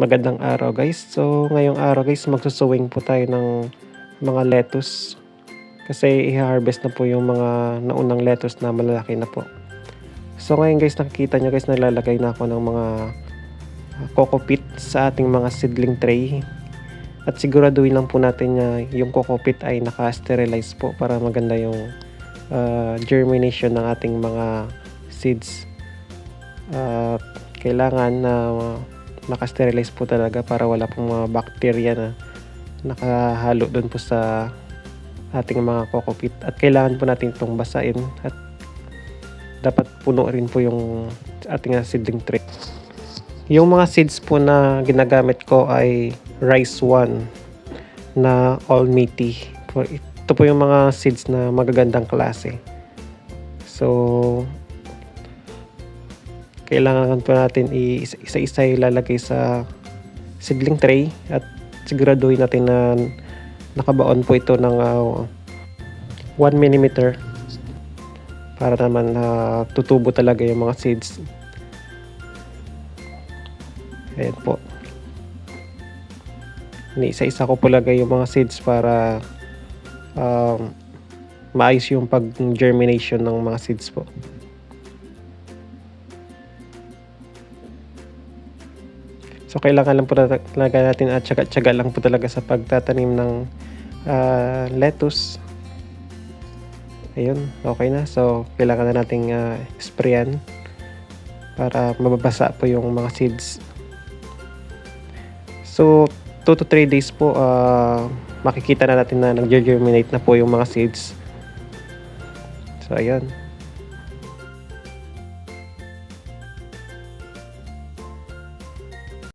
Magandang araw guys. So ngayong araw guys magsusuwing po tayo ng mga lettuce. Kasi i-harvest na po yung mga naunang lettuce na malalaki na po. So ngayon guys nakikita nyo guys nalalagay na ako ng mga uh, coco pit sa ating mga seedling tray. At siguraduhin lang po natin na yung coco pit ay naka-sterilize po para maganda yung uh, germination ng ating mga seeds. At kailangan na uh, naka-sterilize po talaga para wala pong mga bacteria na nakahalo doon po sa ating mga coco pit at kailangan po natin itong basain at dapat puno rin po yung ating seedling tray. Yung mga seeds po na ginagamit ko ay rice 1 na all meaty. Ito po yung mga seeds na magagandang klase. So kailangan po natin isa-isa ilalagay sa seedling tray at siguraduhin natin na nakabaon po ito ng uh, 1 mm para naman uh, tutubo talaga yung mga seeds. Ayan po. Isa-isa ko po lagay yung mga seeds para um, maayos yung pag germination ng mga seeds po So kailangan lang po talaga natin at tsaga-tsaga lang po talaga sa pagtatanim ng uh, lettuce. Ayun, okay na. So kailangan na nating uh, sprayan para mababasa po yung mga seeds. So 2 to 3 days po uh, makikita na natin na nag-germinate na po yung mga seeds. So ayun.